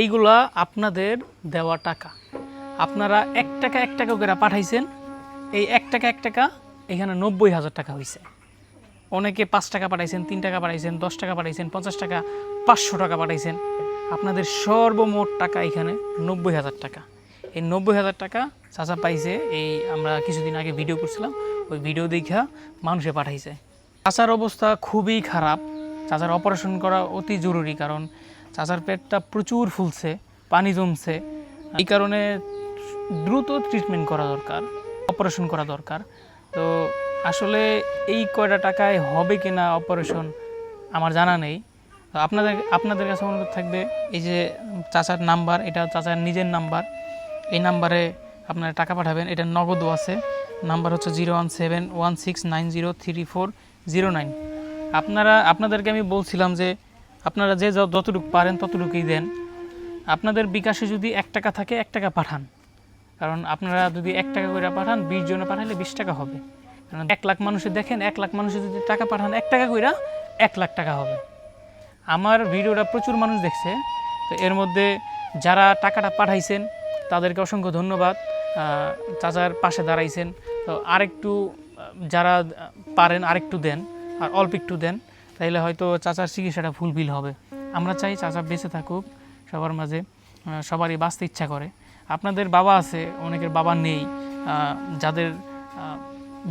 এইগুলা আপনাদের দেওয়া টাকা। আপনারা এক টাকা এক টাকা করে পাঠাইছেন, এই এক টাকা এক টাকা এখানে নব্বই হাজার টাকা হয়েছে অনেকে পাঁচ টাকা পাঠাইছেন, তিন টাকা পাঠাইছেন, দশ টাকা পাঠাইছেন, পঞ্চাশ টাকা, পাঁচশো টাকা পাঠাইছেন। আপনাদের সর্বমোট টাকা এখানে নব্বই হাজার টাকা। এই নব্বই হাজার টাকা চাচা পাইছে, এই আমরা কিছুদিন আগে ভিডিও করছিলাম, ওই ভিডিও দেখা মানুষে পাঠাইছে। চাচার অবস্থা খুবই খারাপ। চাচার অপারেশন করা অতি জরুরি, কারণ চাচার পেটটা প্রচুর ফুলছে, পানি জমছে। এই কারণে দ্রুত ট্রিটমেন্ট করা দরকার অপারেশন করা দরকার। তো আসলে এই কয়টা টাকায় হবে কি না অপারেশন আমার জানা নেই। তো আপনাদের আপনাদের কাছে অনুরোধ থাকবে, এই যে চাচার নাম্বার, এটা চাচার নিজের নাম্বার। এই নাম্বারে আপনারা টাকা পাঠাবেন, এটা নগদও আছে। নাম্বার হচ্ছে zero one seven one six nine zero three four zero nine. আপনারা, আপনাদেরকে আমি বলছিলাম যে আপনারা যে যতটুকু পারেন ততটুকুই দেন। আপনাদের বিকাশে যদি এক টাকা থাকে, এক টাকা পাঠান। কারণ আপনারা যদি এক টাকা করে পাঠান, বিশ জনে পাঠালে বিশ টাকা হবে। কারণ এক লাখ মানুষের দেখেন, এক লাখ মানুষের যদি টাকা পাঠান, এক টাকা করে এক লাখ টাকা হবে। আমার ভিডিওটা প্রচুর মানুষ দেখছে। তো এর মধ্যে যারা টাকাটা পাঠাইছেন, তাদেরকে অসংখ্য ধন্যবাদ। চাচার পাশে দাঁড়াইছেন। তো আরেকটু যারা পারেন, আরেকটু দেন, আর অল্প একটু দেন। তাইলে হয়তো চাচার চিকিৎসাটা ফুলফিল হবে। আমরা চাই চাচা বেঁচে থাকুক সবার মাঝে সবারই বাঁচতে ইচ্ছা করে। আপনাদের বাবা আছে, অনেকের বাবা নেই যাদের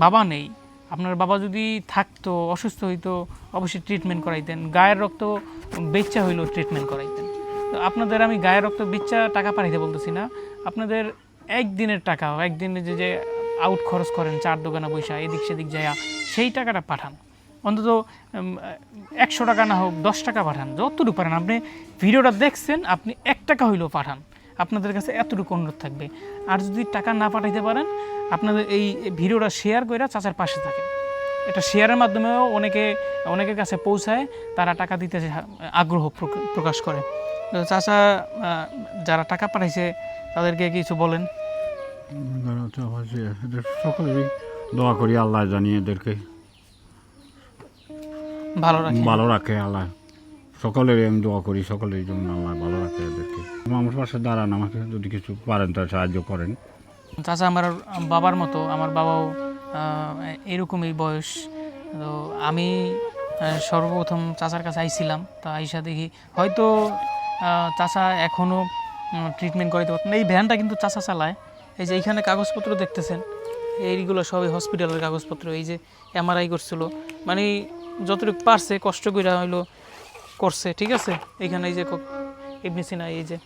বাবা নেই। আপনার বাবা যদি থাকতো, অসুস্থ হইতো, অবশ্যই ট্রিটমেন্ট করাইতেন। গায়ের রক্ত বেচ্চা হইলেও ট্রিটমেন্ট করাইতেন। তো আপনাদের আমি গায়ের রক্ত বেচ্চা টাকা পাঠাইতে বলতেছি না। আপনাদের একদিনের টাকা, একদিনে যে যে আউট খরচ করেন, চার দোকানে পয়সা এদিক সেদিক যায় সেই টাকাটা পাঠান। অন্তত একশো টাকা না হোক, দশ টাকা পাঠান, যতটুকু পারেন। আপনি ভিডিওটা দেখছেন, আপনি এক টাকা হইলেও পাঠান। আপনাদের কাছে এতটুকু অনুরোধ থাকবে। আর যদি টাকা না পাঠাইতে পারেন, আপনাদের এই ভিডিওটা শেয়ার করে চাচার পাশে থাকেন। এটা শেয়ারের মাধ্যমেও অনেকে, অনেকের কাছে পৌঁছায়, তারা টাকা দিতে আগ্রহ প্রকাশ করে। চাচা যারা টাকা পাঠাইছে, তাদেরকে কিছু বলেন। সকলেরই দোয়া করি, আল্লাহ জানিয়ে এদেরকে ভালো রাখেন ভালো রাখে আল্লাহ। সকলের আমি দোয়া করি সকলের জন্য আল্লাহ ভালো রাখে এদেরকে। আমার পাশে দাঁড়ান আমাকে যদি কিছু পারেন তা সাহায্য করেন। চাচা আমার বাবার মতো আমার বাবাও এরকমই বয়স। তো আমি সর্বপ্রথম চাচার কাছে আইছিলাম তা আইসা দেখি হয়তো চাচা এখনও ট্রিটমেন্ট করাইতে পারতেন এই ভ্যানটা কিন্তু চাচা চালায়। এই যে এইখানে কাগজপত্র দেখতেছেন এইগুলো সবই হসপিটালের কাগজপত্র এই যে এমআরআই করছিল। মানে যতটুকু পারছে, কষ্ট করে হইল করছে, ঠিক আছে? এইখানে এই যে এমনি সিনা এই যে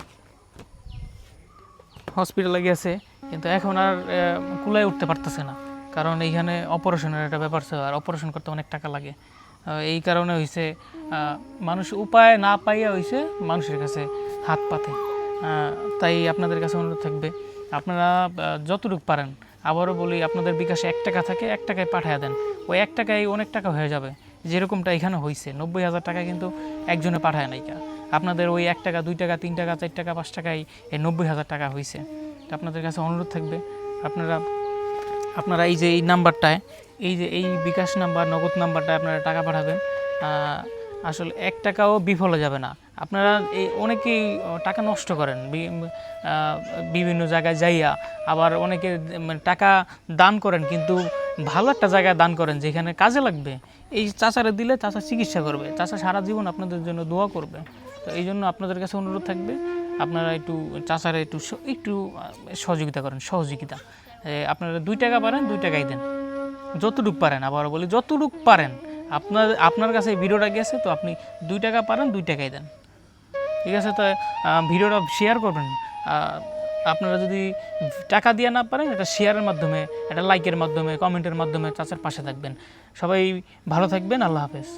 হসপিটালে গেছে, কিন্তু এখন আর কুলায় উঠতে পারতেছে না। কারণ এইখানে অপারেশনের একটা ব্যাপার ছিল, আর অপারেশন করতে অনেক টাকা লাগে। এই কারণে হয়েছে মানুষ উপায় না পাইয়া হয়েছে মানুষের কাছে হাত পাতে। তাই আপনাদের কাছে অনুরোধ থাকবে, আপনারা যতটুকু পারেন, আবারও বলি, আপনাদের বিকাশে এক টাকা থাকে, এক টাকায় পাঠিয়ে দেন। ওই এক টাকায় অনেক টাকা হয়ে যাবে। যেরকমটা এখানে হয়েছে নব্বই হাজার টাকা কিন্তু একজনে পাঠায় নাইকা আপনাদের ওই এক টাকা, দুই টাকা, তিন টাকা, চার টাকা, পাঁচ টাকায় এই নব্বই হাজার টাকা হয়েছে তো আপনাদের কাছে অনুরোধ থাকবে, আপনারা আপনারা এই যে এই নাম্বারটায়, এই যে এই বিকাশ নাম্বার, নগদ নাম্বারটায় আপনারা টাকা পাঠাবেন। আসলে এক টাকাও বিফলে যাবে না। আপনারা এই অনেকেই টাকা নষ্ট করেন। বিভিন্ন জায়গায় যাইয়া আবার অনেকে টাকা দান করেন, কিন্তু ভালো একটা জায়গায় দান করেন, যেখানে কাজে লাগবে। এই চাচারে দিলে চাচা চিকিৎসা করবে। চাচা সারা জীবন আপনাদের জন্য দোয়া করবে। তো এই জন্য আপনাদের কাছে অনুরোধ থাকবে, আপনারা একটু চাচারে একটু একটু সহযোগিতা করেন, সহযোগিতা। আপনারা দুই টাকা পারেন, দুই টাকাই দেন। যতটুক পারেন আবার বলি, যতটুক পারেন। আপনার আপনার কাছে ভিডিওটা গেছে, তো আপনি দুই টাকা পারেন, দুই টাকাই দেন। ঠিক আছে? তো ভিডিওটা শেয়ার করবেন। আপনারা যদি টাকা দিয়ে না পারেন, এটা শেয়ারের মাধ্যমে, এটা লাইকের মাধ্যমে কমেন্টের মাধ্যমে চাচার পাশে থাকবেন। সবাই ভালো থাকবেন, আল্লাহ হাফেজ।